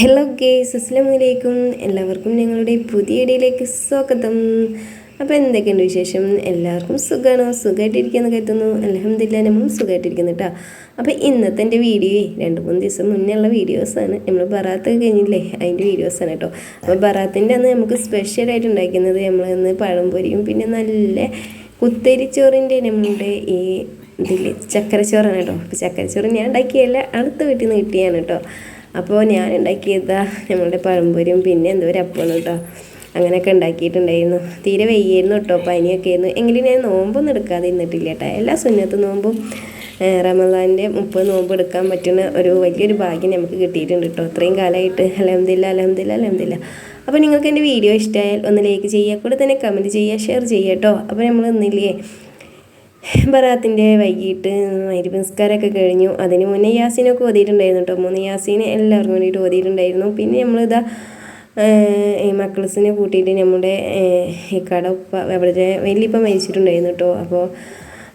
Hello guys അസ്ലാമലൈക്കും എല്ലാവർക്കും ഞങ്ങളുടെ പുതിയ ഇടയിലേക്ക് സ്വാഗതം. അപ്പോൾ എന്തൊക്കെയുണ്ട് വിശേഷം? എല്ലാവർക്കും സുഖമാണോ സുഖമായിട്ടിരിക്കുകയെന്ന് കരുതുന്നു. അലഹമില്ല നമ്മളും സുഖമായിട്ടിരിക്കുന്നു കേട്ടോ അപ്പോൾ ഇന്നത്തെ എന്റെ വീഡിയോയെ രണ്ട് മൂന്ന് ദിവസം മുന്നേ ഉള്ള വീഡിയോസാണ് നമ്മൾ ബറാത്ത് കഴിഞ്ഞില്ലേ? അതിന്റെ വീഡിയോസാണ് കേട്ടോ അപ്പോൾ ബറാത്തിന്റെ അന്ന് നമുക്ക് സ്പെഷ്യലായിട്ട് ഉണ്ടാക്കുന്നത് നമ്മൾ ഇന്ന് പഴംപൊരിയും പിന്നെ നല്ല കുത്തരിച്ചോറിന്റെ നമ്മളുടെ ഈ ഇതിൽ ചക്കരച്ചോറാണ് കേട്ടോ അപ്പോൾ ചക്കരച്ചോറ് ഞാൻ ഉണ്ടാക്കിയല്ല അടുത്ത വീട്ടിൽ നിന്ന് കിട്ടിയാണ് കേട്ടോ അപ്പോൾ ഞാൻ ഉണ്ടാക്കിയത് നമ്മളുടെ പഴംപൊരിയും പിന്നെ എന്തോ ഒരു അപ്പമാണ് കേട്ടോ അങ്ങനെയൊക്കെ ഉണ്ടാക്കിയിട്ടുണ്ടായിരുന്നു. തീരെ വെയ്യായിരുന്നു കേട്ടോ പനിയൊക്കെ ആയിരുന്നു എങ്കിലും ഞാൻ നോമ്പൊന്നും എടുക്കാതെ ഇന്നിട്ടില്ല കേട്ടോ എല്ലാ സുന്നത്ത് നോമ്പും റമദാന്റെ മുപ്പത് നോമ്പ് എടുക്കാൻ പറ്റുന്ന ഒരു വലിയൊരു ഭാഗ്യം നമുക്ക് കിട്ടിയിട്ടുണ്ട് കേട്ടോ അത്രയും കാലമായിട്ട് അലഹമില്ല അലഹമില്ല അലഹമില്ല അപ്പോൾ നിങ്ങൾക്ക് എന്റെ വീഡിയോ ഇഷ്ടമായാൽ ഒന്ന് ലൈക്ക് ചെയ്യുക കൂടെ തന്നെ കമന്റ് ചെയ്യുക ഷെയർ ചെയ്യുക കേട്ടോ അപ്പോൾ നമ്മൾ ഇന്നില്ലേ ബറാത്തിന്റെ വൈകിട്ട് മൈരി നിസ്കാരമൊക്കെ കഴിഞ്ഞു. അതിന് മുന്നേ യാസീനൊക്കെ ഓതിയിട്ടുണ്ടായിരുന്നു കേട്ടോ. മൂന്ന് യാസീനെ എല്ലാവർക്കും വേണ്ടിയിട്ട് ഓതിയിട്ടുണ്ടായിരുന്നു. പിന്നെ നമ്മളിതാ ഈ മക്കൾസിനെ കൂട്ടിയിട്ട് നമ്മുടെ ഈ കട ഉപ്പ അവരുടെ വലിയപ്പ മരിച്ചിട്ടുണ്ടായിരുന്നു കേട്ടോ. അപ്പോൾ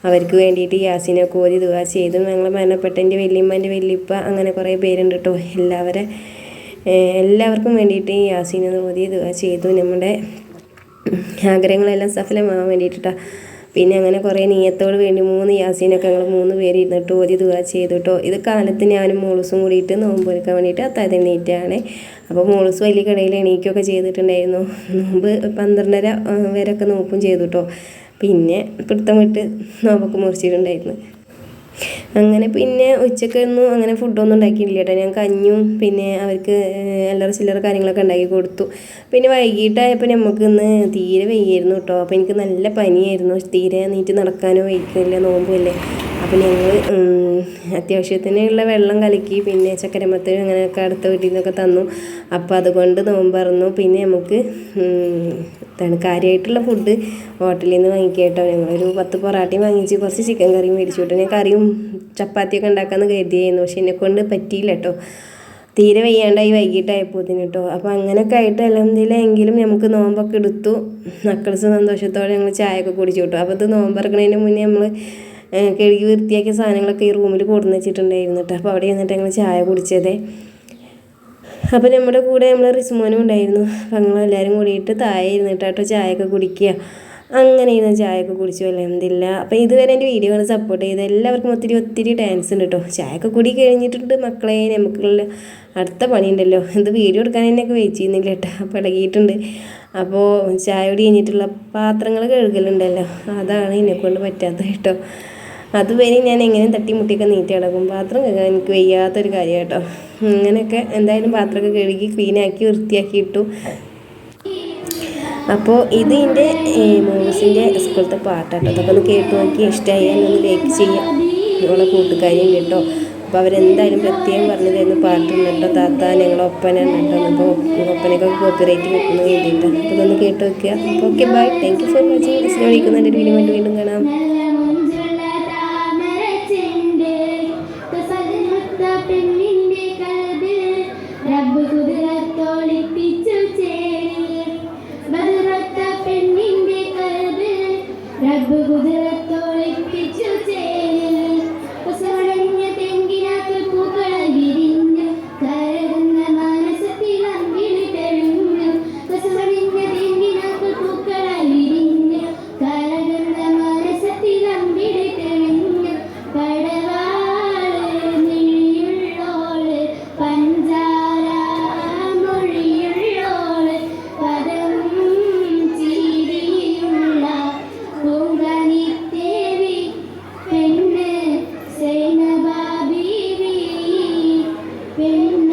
അവർക്ക് വേണ്ടിയിട്ട് യാസീനൊക്കെ ഓതി ദുവാ ചെയ്തു. ഞങ്ങൾ മരണപ്പെട്ട എന്റെ വലിയമ്മന്റെ വലിയപ്പ അങ്ങനെ കുറേ പേരുണ്ട് കേട്ടോ. എല്ലാവരെ എല്ലാവർക്കും വേണ്ടിയിട്ട് യാസീനൊന്ന് ഓതി ദുവാ ചെയ്തു. നമ്മുടെ ആഗ്രഹങ്ങളെല്ലാം സഫലമാകാൻ വേണ്ടിയിട്ടാണ് പിന്നെ അങ്ങനെ കുറേ നീയത്തോട് വേണ്ടി മൂന്ന് യാസീനൊക്കെ ഞങ്ങൾ മൂന്ന് പേര് ഇരുന്നിട്ട് ഓതി ദുവാ ചെയ്തുട്ടോ. ഇത് കാലത്ത് ഞാനും മോളൂസും കൂടിയിട്ട് നോമ്പ് ഒരുക്കാൻ വേണ്ടിയിട്ട് അത്താഴത്തിന് നീറ്റാണ് അപ്പോൾ മോളൂസ് വലിയ കടയിൽ എണീക്കുകയൊക്കെ ചെയ്തിട്ടുണ്ടായിരുന്നു. നോമ്പ് പന്ത്രണ്ടര വരെയൊക്കെ നോക്കും ചെയ്തു കേട്ടോ പിന്നെ പിടുത്തം വിട്ട് നോമ്പൊക്കെ മുറിച്ചിട്ടുണ്ടായിരുന്നു. അങ്ങനെ പിന്നെ ഉച്ചക്കൊന്നും അങ്ങനെ ഫുഡൊന്നും ഉണ്ടാക്കിയില്ല കേട്ടോ. ഞാൻ കഞ്ഞും പിന്നെ അവർക്ക് എല്ലാവരും ചില്ലറ കാര്യങ്ങളൊക്കെ ഉണ്ടാക്കി കൊടുത്തു. പിന്നെ വൈകിട്ടായപ്പോൾ നമുക്ക് ഇന്ന് തീരെ വയ്യായിരുന്നു കേട്ടോ. അപ്പോൾ എനിക്ക് നല്ല പനിയായിരുന്നു. തീരെ നീറ്റ് നടക്കാനോ വൈകുന്നില്ല നോമ്പുമല്ലേ അപ്പോൾ ഞങ്ങൾ അത്യാവശ്യത്തിനുള്ള വെള്ളം കലക്കി പിന്നെ ചക്കരമത്തനും അങ്ങനെയൊക്കെ അടുത്ത വീട്ടിൽ നിന്നൊക്കെ തന്നു. അപ്പോൾ അതുകൊണ്ട് നോമ്പറന്നു പിന്നെ നമുക്ക് എന്താണ് കാര്യമായിട്ടുള്ള ഫുഡ് ഹോട്ടലിൽ നിന്ന് വാങ്ങിക്കുക കേട്ടോ ഞങ്ങളൊരു പത്ത് പൊറാട്ടയും വാങ്ങിച്ച് കുറച്ച് ചിക്കൻ കറിയും മേടിച്ചു. കേട്ടോ ഞാൻ കറിയും ചപ്പാത്തിയൊക്കെ ഉണ്ടാക്കാമെന്ന് കരുതിയായിരുന്നു. പക്ഷെ എന്നെ കൊണ്ട് പറ്റിയില്ല കേട്ടോ തീരെ വയ്യാണ്ടായി വൈകിട്ടായപ്പോത്തിന് കേട്ടോ അപ്പോൾ അങ്ങനെയൊക്കെ ആയിട്ട് അലഹമില്ല എങ്കിലും നമുക്ക് നോമ്പൊക്കെ എടുത്തു. മക്കൾസ് സന്തോഷത്തോടെ ഞങ്ങൾ ചായയൊക്കെ കുടിച്ചു കേട്ടോ അപ്പോൾ ഇത് നോമ്പിറക്കണതിന് മുന്നേ നമ്മൾ കഴുകി വൃത്തിയാക്കിയ സാധനങ്ങളൊക്കെ ഈ റൂമിൽ കൊടുന്ന് വെച്ചിട്ടുണ്ടായിരുന്നു കേട്ടോ. അപ്പോൾ അവിടെ ഇരുന്നിട്ട് ഞങ്ങൾ ചായ കുടിച്ചത്. അപ്പോൾ നമ്മുടെ കൂടെ നമ്മൾ റിസ്മോനും ഉണ്ടായിരുന്നു. അപ്പോൾ ഞങ്ങൾ എല്ലാവരും കൂടിയിട്ട് താഴെ ഇരുന്നിട്ട് കേട്ടോ ചായയൊക്കെ കുടിക്കുക. അങ്ങനെ ഇന്ന് ചായയൊക്കെ കുടിച്ചു എന്തില്ല. അപ്പോൾ ഇതുവരെ എന്റെ വീഡിയോ ആണ് സപ്പോർട്ട് ചെയ്ത് എല്ലാവർക്കും ഒത്തിരി ഒത്തിരി ഡാൻസ് ഉണ്ട് കേട്ടോ ചായയൊക്കെ കുടി കഴിഞ്ഞിട്ടുണ്ട് മക്കളെ നമുക്കുള്ള അടുത്ത പണിയുണ്ടല്ലോ. ഇത് വീഡിയോ എടുക്കാൻ എന്നെയൊക്കെ വെയിറ്റ് ചെയ്യുന്നില്ല കേട്ടോ അപ്പോൾ ഇളകിയിട്ടുണ്ട് അപ്പോൾ ചായ കൂടി കഴിഞ്ഞിട്ടുള്ള പാത്രങ്ങൾ കഴുകലുണ്ടല്ലോ. അതാണ് എന്നെക്കൊണ്ട് പറ്റാത്തത് കേട്ടോ അതുവരെ ഞാൻ എങ്ങനെ തട്ടിമുട്ടിയൊക്കെ നീട്ടി കിടക്കും പാത്രം കഴുകാൻ എനിക്ക് വയ്യാത്തൊരു കാര്യം കേട്ടോ അങ്ങനെയൊക്കെ എന്തായാലും പാത്രമൊക്കെ കഴുകി ക്ലീനാക്കി വൃത്തിയാക്കി ഇട്ടു. അപ്പോൾ ഇത് എന്റെ മോസിന്റെ സ്കൂളത്തെ പാട്ടാട്ടോ. അതൊക്കെ ഒന്ന് കേട്ട് നോക്കി ഇഷ്ടമായാൽ ഒന്ന് ലൈക്ക് ചെയ്യാം. നിങ്ങളെ കൂട്ടുകാരിയും കേട്ടോ. അപ്പോൾ അവരെന്തായാലും പ്രത്യേകം പറഞ്ഞു തരുന്ന പാട്ടുണ്ട് കേട്ടോ താത്ത ഞങ്ങളുടെ ഒപ്പന കേട്ടോ അപ്പോൾ ഒപ്പനയൊക്കെ കോപ്പിറൈറ്റ് കിട്ടുന്ന വേണ്ടിയിട്ടാണ് അപ്പോൾ ഇതൊന്ന് കേട്ട് നോക്കുക അപ്പോൾ okay bye thank you for watching വിളിക്കുന്ന എന്റെ വീഡിയോ വീണ്ടും കാണാം. Vem